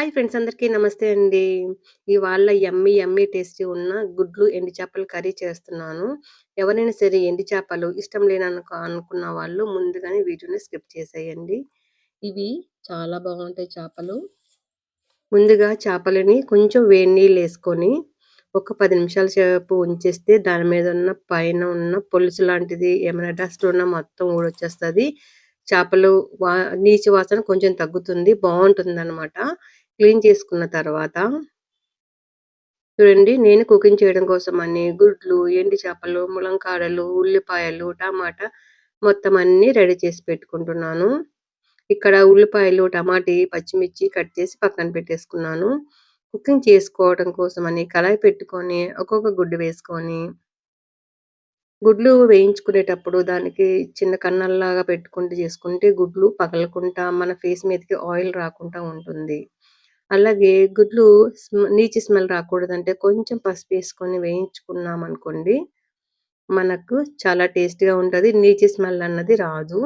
Hi friends అందరికీ నమస్తే అండి. ఇవాళ యమ్మీ యమ్మీ టేస్టీ ఉన్న గుడ్లు, ఎండి చేపలు కర్రీ చేస్తున్నాను. ఎవరైనా సరే ఎండి చేపలు ఇష్టం లేననుకో అనుకున్న వాళ్ళు ముందుగానే వీటిని స్కిప్ చేసేయండి. ఇవి చాలా బాగుంటాయి చేపలు. ముందుగా చేపలని కొంచెం వేడి నీళ్ళు వేసుకొని ఒక పది నిమిషాల సేపు ఉంచేస్తే దాని మీద ఉన్న పైన ఉన్న పొలుసు లాంటిది ఏమైనా డస్ట్ ఉన్నా మొత్తం ఊడొచ్చేస్తుంది చేపలు వా నీచు వాసన కొంచెం తగ్గుతుంది. బాగుంటుంది అనమాట క్లీన్ చేసుకున్న తర్వాత చూడండి నేను కుకింగ్ చేయడం కోసం అన్ని గుడ్లు, ఎండు చేపలు, ములంకాడలు, ఉల్లిపాయలు, టమాటా మొత్తం అన్నీ రెడీ చేసి పెట్టుకుంటున్నాను. ఇక్కడ ఉల్లిపాయలు, టమాటీ, పచ్చిమిర్చి కట్ చేసి పక్కన పెట్టేసుకున్నాను. కుకింగ్ చేసుకోవడం కోసం అని కళాయి పెట్టుకొని ఒక్కొక్క గుడ్డు వేసుకొని గుడ్లు వేయించుకునేటప్పుడు దానికి చిన్న కన్నల్లాగా పెట్టుకుంటూ చేసుకుంటే గుడ్లు పగలకుండా మన ఫేస్ మీదకి ఆయిల్ రాకుండా ఉంటుంది. అలాగే గుడ్లు స్మె నీచు స్మెల్ రాకూడదంటే కొంచెం పసుపు వేసుకొని వేయించుకున్నామనుకోండి మనకు చాలా టేస్టీగా ఉంటది. నీచు స్మెల్ అన్నది రాదు.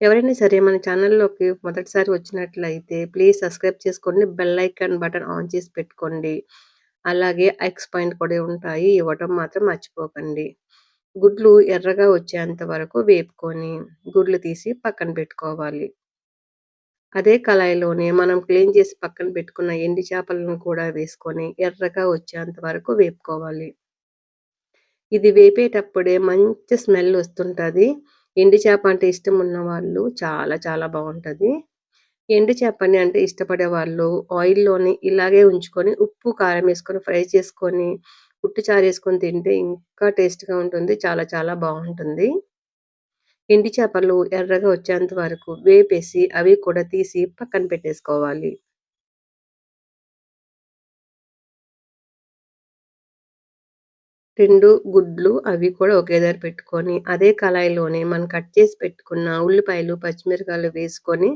ఎవరైనా సరే మన ఛానల్‌లోకి మొదటిసారి వచ్చినట్లయితే ప్లీజ్ సబ్స్క్రైబ్ చేసుకోండి. బెల్ ఐకాన్ బటన్ ఆన్ చేసి పెట్టుకోండి. అలాగే ఎక్స్ పాయింట్ కూడా ఉంటాయి. ఇవ్వటం మాత్రం మర్చిపోకండి. గుడ్లు ఎర్రగా వచ్చేంత వరకు వేపుకొని గుడ్లు తీసి పక్కన పెట్టుకోవాలి. అదే కళాయిలోనే మనం క్లీన్ చేసి పక్కన పెట్టుకున్న ఎండు చేపలను కూడా వేసుకొని ఎర్రగా వచ్చేంత వరకు వేపుకోవాలి. ఇది వేపేటప్పుడే మంచి స్మెల్ వస్తుంటది. ఎండు చేప అంటే ఇష్టం ఉన్న వాళ్ళు చాలా చాలా బాగుంటుంది ఎండు చేపని అంటే ఇష్టపడే వాళ్ళు ఆయిల్‌లోని ఇలాగే ఉంచుకొని ఉప్పు, కారం వేసుకొని ఫ్రై చేసుకొని ఉట్టు చారు వేసుకొని తింటే ఇంకా టేస్ట్‌గా ఉంటుంది. చాలా చాలా బాగుంటుంది. ఎండి చేపలు ఎర్రగా వచ్చేంత వరకు వేపేసి అవి కూడా తీసి పక్కన పెట్టేసుకోవాలి. రెండు గుడ్లు అవి కూడా ఒకే దగ్గర పెట్టుకొని అదే కళాయిలోనే మనం కట్ చేసి పెట్టుకున్న ఉల్లిపాయలు, పచ్చిమిరకాయలు వేసుకొని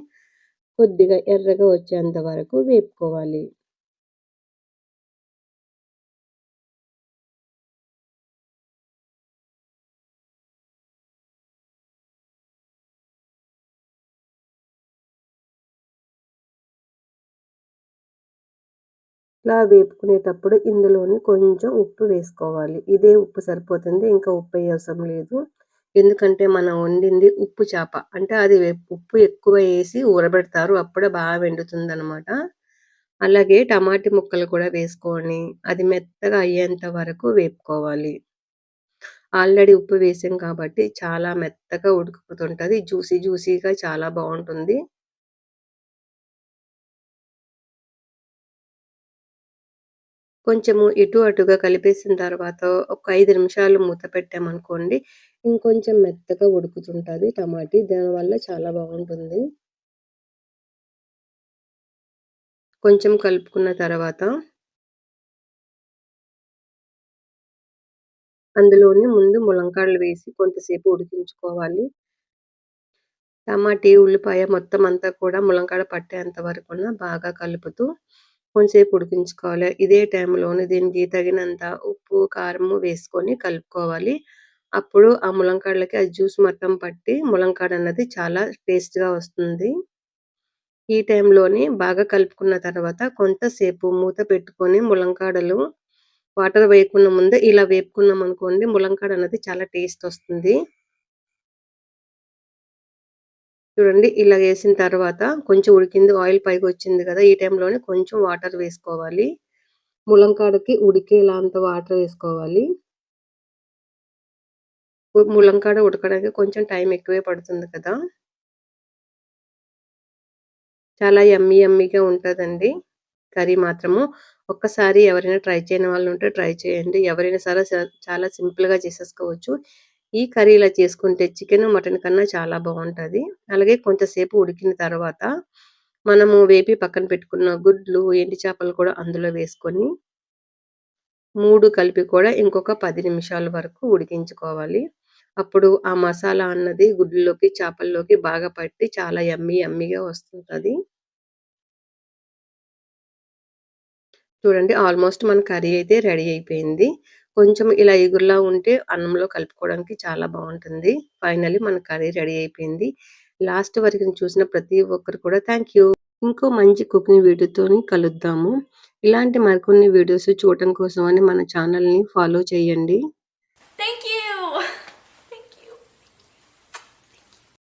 కొద్దిగా ఎర్రగా వచ్చేంత వరకు వేపుకోవాలి. ఇలా వేపుకునేటప్పుడు ఇందులోని కొంచెం ఉప్పు వేసుకోవాలి. ఇదే ఉప్పు సరిపోతుంది. ఇంకా ఉప్పు అవసరం లేదు. ఎందుకంటే మనం వండింది ఉప్పు చేప. అంటే అది ఉప్పు ఎక్కువ వేసి ఊరబెడతారు. అప్పుడే బాగా వెండుతుంది అనమాట అలాగే టమాటి ముక్కలు కూడా వేసుకొని అది మెత్తగా అయ్యేంత వరకు వేపుకోవాలి. ఆల్రెడీ ఉప్పు వేసాం కాబట్టి చాలా మెత్తగా ఉడుకుతుంటుంది జ్యూసీ జ్యూసీగా చాలా బాగుంటుంది. కొంచెము ఇటు అటుగా కలిపేసిన తర్వాత ఒక ఐదు నిమిషాలు మూత పెట్టామనుకోండి ఇంకొంచెం మెత్తగా ఉడుకుతుంటది టమాటీ. దానివల్ల చాలా బాగుంటుంది. కొంచెం కలుపుకున్న తర్వాత అందులోని ముందు ములంకాడలు వేసి కొంతసేపు ఉడికించుకోవాలి. టమాటీ, ఉల్లిపాయ మొత్తం అంతా కూడా ములంకాడ పట్టేంత వరకున బాగా కలుపుతూ కొంచెంసేపు ఉడికించుకోవాలి. ఇదే టైంలోనే దీనికి తగినంత ఉప్పు, కారం వేసుకొని కలుపుకోవాలి. అప్పుడు ఆ ములంకాడలకి ఆ జ్యూస్ మొత్తం పట్టి ములంకాడ అన్నది చాలా టేస్ట్‌గా వస్తుంది. ఈ టైంలోనే బాగా కలుపుకున్న తర్వాత కొంతసేపు మూత పెట్టుకొని ములంకాడలు వాటర్ వేయకుండా ముందే ఇలా వేపుకున్నామనుకోండి ములంకాడ అన్నది చాలా టేస్ట్ వస్తుంది. చూడండి ఇలా వేసిన తర్వాత కొంచెం ఉడికింది ఆయిల్ పైకి వచ్చింది కదా! ఈ టైంలోనే కొంచెం వాటర్ వేసుకోవాలి. ములంకాడకి ఉడికేలాంత వాటర్ వేసుకోవాలి. ములంకాడ ఉడకడానికి కొంచెం టైం ఎక్కువే పడుతుంది కదా! చాలా యమ్మీ ఎమ్మిగా ఉంటదండి. కర్రీ మాత్రము. ఒక్కసారి ఎవరైనా ట్రై చేయని వాళ్ళు ఉంటే ట్రై చేయండి. ఎవరైనా సరే చాలా సింపుల్‌గా చేసేసుకోవచ్చు. ఈ కర్రీ ఇలా చేసుకుంటే చికెన్ మటన్ కన్నా చాలా బాగుంటది. అలాగే కొంతసేపు ఉడికిన తర్వాత మనము వేపి పక్కన పెట్టుకున్న గుడ్లు, ఎండి చేపలు కూడా అందులో వేసుకొని మూడు కలిపి కూడా ఇంకొక పది నిమిషాల వరకు ఉడికించుకోవాలి. అప్పుడు ఆ మసాలా అన్నది గుడ్లలోకి చేపల్లోకి బాగా పట్టి చాలా ఎమ్మీ ఎమ్మిగా వస్తుంది చూడండి ఆల్మోస్ట్ మన కర్రీ అయితే రెడీ అయిపోయింది. కొంచెం ఇలా ఎగురులా ఉంటే అన్నంలో కలుపుకోవడానికి చాలా బాగుంటుంది. ఫైనల్లీ మన కర్రీ రెడీ అయిపోయింది. లాస్ట్ వరకు చూసిన ప్రతి ఒక్కరు కూడా థ్యాంక్ యూ. ఇంకో మంచి కుకింగ్ వీడియోతో కలుద్దాము. ఇలాంటి మరికొన్ని వీడియోస్ చూడటం కోసం అని మన ఛానల్‌ని ఫాలో చేయండి. Thank you